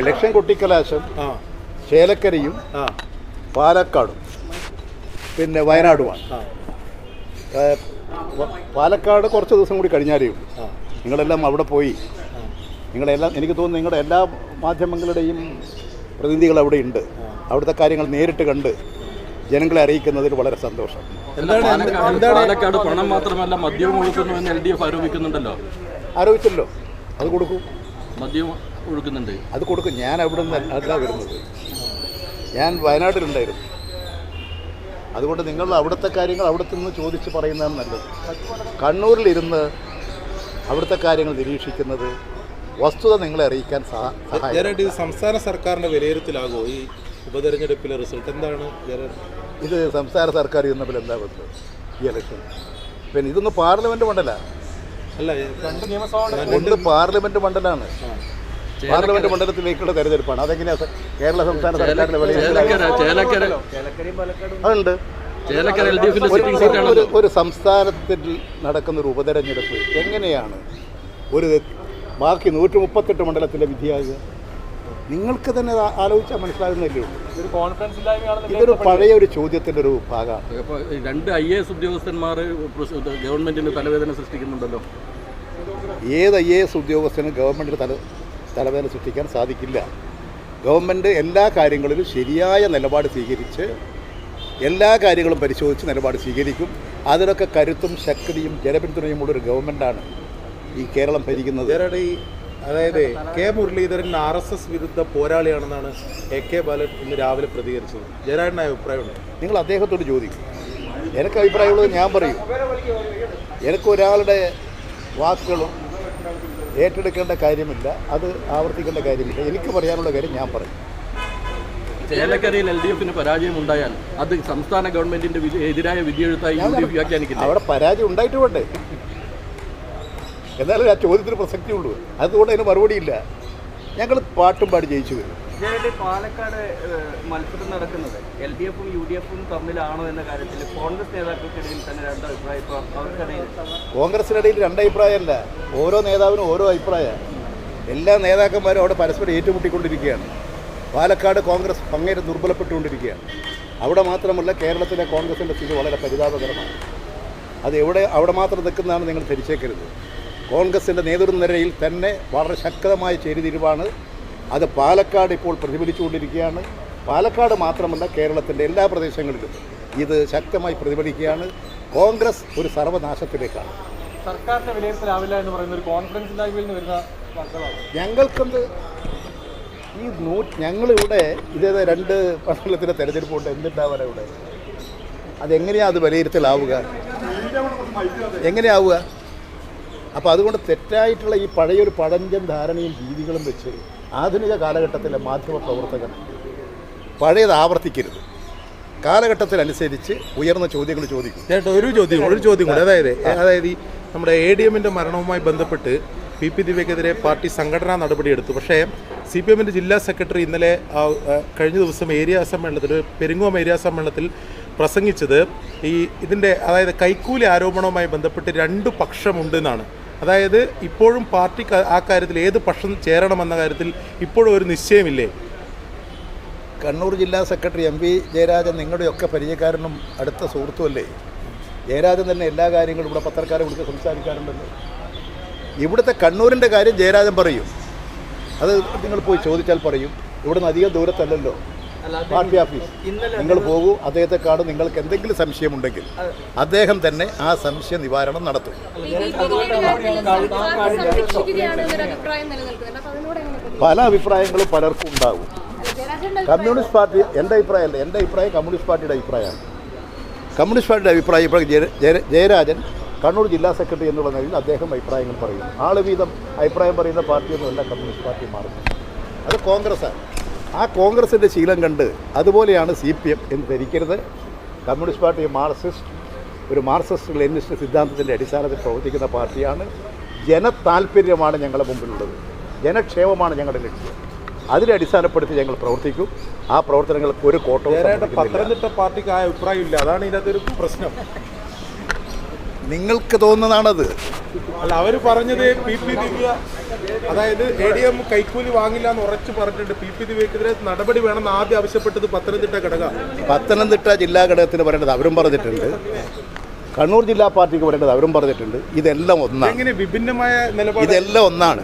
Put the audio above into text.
Election കൊട്ടിക്കലാശം ചേലക്കരയും പാലക്കാടും പിന്നെ വയനാടുമാണ്. പാലക്കാട് കുറച്ച് ദിവസം കൂടി കഴിഞ്ഞാലേ ഉള്ളൂ. നിങ്ങളെല്ലാം അവിടെ പോയി. നിങ്ങളെല്ലാം എനിക്ക് തോന്നുന്നു നിങ്ങളുടെ എല്ലാ മാധ്യമങ്ങളുടെയും പ്രതിനിധികൾ അവിടെ ഉണ്ട്. അവിടുത്തെ കാര്യങ്ങൾ നേരിട്ട് കണ്ട് ജനങ്ങളെ അറിയിക്കുന്നതിൽ വളരെ സന്തോഷം. എന്താണ് പാലക്കാട് എന്താണ് പാലക്കാട് പണം മാത്രമല്ല മദ്യവും ഒഴുക്കുന്നു എന്ന് എൽ ഡി എഫ് ആരോപിക്കുന്നുണ്ടല്ലോ. ആരോപിച്ചല്ലോ. അത് കൊടുക്കും. മദ്യം ഒഴുക്കുന്നുണ്ട്. അത് കൊടുക്കും. ഞാൻ അവിടെ നിന്ന് അല്ല വരുന്നത്. ഞാൻ വയനാട്ടിലുണ്ടായിരുന്നു. അതുകൊണ്ട് നിങ്ങൾ അവിടുത്തെ കാര്യങ്ങൾ അവിടുത്തെ നിന്ന് ചോദിച്ച് പറയുന്നതാണ് നല്ലത്. കണ്ണൂരിലിരുന്ന് അവിടുത്തെ കാര്യങ്ങൾ നിരീക്ഷിക്കുന്നത് വസ്തുത നിങ്ങളെ അറിയിക്കാൻ സഹായിക്കും. ഇത് സംസ്ഥാന സർക്കാരിന്റെ വിലയിരുത്തലാകുമോ ഈ ഉപതെരഞ്ഞെടുപ്പിലെ റിസൾട്ട് എന്താണ് ഇത് സംസ്ഥാന സർക്കാർ തമ്മിൽ എന്താ വന്നത് ഈ ഇലക്ഷൻ പിന്നെ ഇതൊന്നും പാർലമെന്റ് മണ്ഡല. അല്ല രണ്ട് പാർലമെന്റ് മണ്ഡലമാണ് പാർലമെന്റ് മണ്ഡലത്തിലേക്കുള്ള തെരഞ്ഞെടുപ്പാണ്. അതെങ്ങനെയാ കേരള സംസ്ഥാന സർക്കാരിന്റെ അതുണ്ട്. ഒരു- സംസ്ഥാനത്തിൽ നടക്കുന്ന ഒരു ഉപതെരഞ്ഞെടുപ്പ് എങ്ങനെയാണ്? ഒരു ബാക്കി നൂറ്റി മുപ്പത്തെട്ട് മണ്ഡലത്തിലെ വിധിയാകുക. നിങ്ങൾക്ക് തന്നെ ആലോചിച്ചാൽ മനസ്സിലാകുന്നില്ലേ ഉള്ളൂ. ഇതൊരു പഴയ ഒരു ചോദ്യത്തിന്റെ ഒരു ഭാഗമാണ്. രണ്ട് ഐ എ എസ് ഉദ്യോഗസ്ഥന്മാർ ഗവൺമെന്റിന് തലവേദന സൃഷ്ടിക്കുന്നുണ്ടല്ലോ. ഏത് ഐ എ എസ് ഉദ്യോഗസ്ഥനും ഗവൺമെന്റിന് തല തലവേദന സൃഷ്ടിക്കാൻ സാധിക്കില്ല. ഗവൺമെന്റ് എല്ലാ കാര്യങ്ങളിലും ശരിയായ നിലപാട് സ്വീകരിച്ച് എല്ലാ കാര്യങ്ങളും പരിശോധിച്ച് നിലപാട് സ്വീകരിക്കും. അതിനൊക്കെ കരുത്തും ശക്തിയും ജനപിന്തുണയുമുള്ള ഒരു ഗവൺമെന്റാണ് ഈ കേരളം ഭരിക്കുന്നത്. അതായത് K Muraleedharan R S S വിരുദ്ധ പോരാളിയാണെന്നാണ് എ കെ ബാലൻ ഇന്ന് രാവിലെ പ്രതികരിച്ചത്. ജയരാജന്റെ അഭിപ്രായമുണ്ട്? നിങ്ങൾ അദ്ദേഹത്തോട് ചോദിക്കും. എനിക്ക് അഭിപ്രായമുള്ളത് ഞാൻ പറയും. എനിക്ക് ഒരാളുടെ വാക്കുകളും ഏറ്റെടുക്കേണ്ട കാര്യമില്ല അത് ആവർത്തിക്കേണ്ട കാര്യമില്ല. എനിക്ക് പറയാനുള്ള കാര്യം ഞാൻ പറയും. ചേലക്കരയിൽ എൽ ഡി എഫിന് പരാജയം ഉണ്ടായാൽ അത് സംസ്ഥാന ഗവൺമെന്റിന്റെ എതിരായ വിധിയെഴുത്തായി യു ഡി എഫ് വ്യാഖ്യാനിക്കില്ല അവിടെ പരാജയം ഉണ്ടായിട്ട് വേണ്ടേ എന്നാലും ആ ചോദ്യത്തിന് പ്രസക്തിയുള്ളൂ. അതുകൊണ്ട് അതിന് മറുപടിയില്ല. ഞങ്ങൾ പാട്ടും പാടി ജയിച്ചു വരും. ഇതിനായിട്ട് പാലക്കാട് മത്സരം നടക്കുന്നത്. എൽ ഡി എഫും യു ഡി എഫും തമ്മിലാണോ എന്ന കാര്യത്തിൽ കോൺഗ്രസ് നേതാക്കൾക്കിടയിൽ തന്നെ രണ്ട് അഭിപ്രായം കോൺഗ്രസിനിടയിൽ രണ്ട് അഭിപ്രായമല്ല. ഓരോ നേതാവിനും ഓരോ അഭിപ്രായമാണ് എല്ലാ നേതാക്കന്മാരും അവിടെ പരസ്പരം ഏറ്റുമുട്ടിക്കൊണ്ടിരിക്കുകയാണ്. പാലക്കാട് കോൺഗ്രസ് അങ്ങേരെ ദുർബലപ്പെട്ടുകൊണ്ടിരിക്കുകയാണ്. അവിടെ മാത്രമല്ല കേരളത്തിലെ കോൺഗ്രസിന്റെ സ്ഥിതി വളരെ പരിതാപകരമാണ്. അത് എവിടെ അവിടെ മാത്രം നിൽക്കുന്നതാണ് നിങ്ങൾ ധരിച്ചേക്കരുത്. കോൺഗ്രസിന്റെ നേതൃനിരയിൽ തന്നെ വളരെ ശക്തമായ ചേരിതിരിവാണ് അത് പാലക്കാട് ഇപ്പോൾ പ്രതിഫലിച്ചുകൊണ്ടിരിക്കുകയാണ്. പാലക്കാട് മാത്രമല്ല കേരളത്തിന്റെ എല്ലാ പ്രദേശങ്ങളിലും ഇത് ശക്തമായി പ്രതിഫലിക്കുകയാണ്. കോൺഗ്രസ് ഒരു സർവനാശത്തിലേക്കാണ്. സർക്കാരിന്റെ വിലയിരുത്തലാവില്ല എന്ന് പറയുന്ന ഒരു കോൺഫിഡൻസ് ഇല്ലായ്മയിൽ വരുന്ന ഞങ്ങൾക്കെന്ത്? ഈ നൂ ഞങ്ങളിവിടെ ഇതേ രണ്ട് മണ്ഡലത്തിന്റെ തെരഞ്ഞെടുപ്പുണ്ട് എന്തുണ്ടാവാൻ ഇവിടെ? അതെങ്ങനെയാണ് അത് വിലയിരുത്തലാവുക? എങ്ങനെയാവുക? അപ്പോൾ അതുകൊണ്ട് തെറ്റായിട്ടുള്ള ഈ പഴയൊരു പഴഞ്ചൻ ധാരണയും രീതികളും വെച്ച് ആധുനിക കാലഘട്ടത്തിലെ മാധ്യമ പ്രവർത്തകർ പഴയത് ആവർത്തിക്കരുത്. കാലഘട്ടത്തിനനുസരിച്ച് ഉയർന്ന ചോദ്യങ്ങൾ ചോദിക്കും. ചേട്ടാ ഒരു ചോദ്യം ഒരു ചോദ്യം കൂടെ. അതായത് അതായത് ഈ നമ്മുടെ എ ഡി എമ്മിന്റെ മരണവുമായി ബന്ധപ്പെട്ട് പി പി ദിവ്യക്കെതിരെ പാർട്ടി സംഘടനാ നടപടിയെടുത്തു പക്ഷേ സി പി എമ്മിന്റെ ജില്ലാ സെക്രട്ടറി ഇന്നലെ കഴിഞ്ഞ ദിവസം ഏരിയ സമ്മേളനത്തിൽ പെരിങ്ങോം ഏരിയ സമ്മേളനത്തിൽ പ്രസംഗിച്ചത് ഈ ഇതിന്റെ അതായത് കൈക്കൂലി ആരോപണവുമായി ബന്ധപ്പെട്ട് രണ്ട് പക്ഷമുണ്ടെന്നാണ് അതായത് ഇപ്പോഴും പാർട്ടി ആ കാര്യത്തിൽ ഏത് പക്ഷം ചേരണമെന്ന കാര്യത്തിൽ ഇപ്പോഴും ഒരു നിശ്ചയമില്ലേ? കണ്ണൂർ ജില്ലാ സെക്രട്ടറി എം വി ജയരാജൻ നിങ്ങളുടെയൊക്കെ പരിചയക്കാരനും അടുത്ത സുഹൃത്തുമല്ലേ? ജയരാജൻ തന്നെ എല്ലാ കാര്യങ്ങളും ഇവിടെ പത്രക്കാരെ വിളിച്ച് സംസാരിക്കാറുണ്ടല്ലോ. ഇവിടുത്തെ കണ്ണൂരിന്റെ കാര്യം ജയരാജൻ പറയും. അത് നിങ്ങൾ പോയി ചോദിച്ചാൽ പറയും. ഇവിടുന്ന് അധികം ദൂരത്തല്ലല്ലോ. Party office. നിങ്ങൾ പോകൂ അദ്ദേഹത്തെ കാണും നിങ്ങൾക്ക് എന്തെങ്കിലും സംശയമുണ്ടെങ്കിൽ അദ്ദേഹം തന്നെ ആ സംശയ നിവാരണം നടത്തും? പല അഭിപ്രായങ്ങളും പലർക്കും ഉണ്ടാകും കമ്മ്യൂണിസ്റ്റ് പാർട്ടി എന്റെ അഭിപ്രായമല്ല എന്റെ അഭിപ്രായം കമ്മ്യൂണിസ്റ്റ് പാർട്ടിയുടെ അഭിപ്രായമാണ്. കമ്മ്യൂണിസ്റ്റ് പാർട്ടിയുടെ അഭിപ്രായം ഇപ്പോൾ ജയ- ജയ- ജയരാജൻ കണ്ണൂർ ജില്ലാ സെക്രട്ടറി എന്നുള്ള നിലയിൽ അദ്ദേഹം അഭിപ്രായങ്ങൾ പറയുന്നു. ആളുവീതം അഭിപ്രായം പറയുന്ന പാർട്ടിയൊന്നുമല്ല കമ്മ്യൂണിസ്റ്റ് പാർട്ടി മാറുന്നത്. അത് കോൺഗ്രസ്സാണ്. ആ കോൺഗ്രസിന്റെ ശീലം കണ്ട് അതുപോലെയാണ് സി പി എം എന്ന് ധരിക്കരുത്. കമ്മ്യൂണിസ്റ്റ് പാർട്ടി മാർക്സിസ്റ്റ് ഒരു മാർക്സിസ്റ്റ് ലെനിസ്റ്റ് സിദ്ധാന്തത്തിന്റെ അടിസ്ഥാനത്തിൽ പ്രവർത്തിക്കുന്ന പാർട്ടിയാണ്. ജനതാൽപ്പര്യമാണ് ഞങ്ങളുടെ മുമ്പിലുള്ളത്. ജനക്ഷേമമാണ് ഞങ്ങളുടെ ലക്ഷ്യം. അതിനെ അടിസ്ഥാനപ്പെടുത്തി ഞങ്ങൾ പ്രവർത്തിക്കും. ആ പ്രവർത്തനങ്ങൾക്ക് ഒരു കോട്ടവും പത്തനംതിട്ട പാർട്ടിക്ക് ആ അഭിപ്രായമില്ല. അതാണ് ഇതിനകത്തൊരു പ്രശ്നം. നിങ്ങൾക്ക് തോന്നുന്നതാണത്. അല്ല അവർ പറഞ്ഞത് പി പി ദിവ്യ അതായത് എ ഡി എം കൈക്കൂലി വാങ്ങില്ല എന്ന് ഉറച്ചു പറഞ്ഞിട്ടുണ്ട് പി പി ദിവ്യക്കെതിരെ നടപടി വേണമെന്ന് ആദ്യം ആവശ്യപ്പെട്ടത് പത്തനംതിട്ട ഘടക. പത്തനംതിട്ട ജില്ലാ ഘടകത്തിന് പറയേണ്ടത് അവരും പറഞ്ഞിട്ടുണ്ട്. കണ്ണൂർ ജില്ലാ പാർട്ടിക്ക് പറയേണ്ടത് അവരും പറഞ്ഞിട്ടുണ്ട്. ഇതെല്ലാം ഒന്നാണ്. എങ്ങനെ വിഭിന്നമായ നിലപാട്? ഇതെല്ലാം ഒന്നാണ്.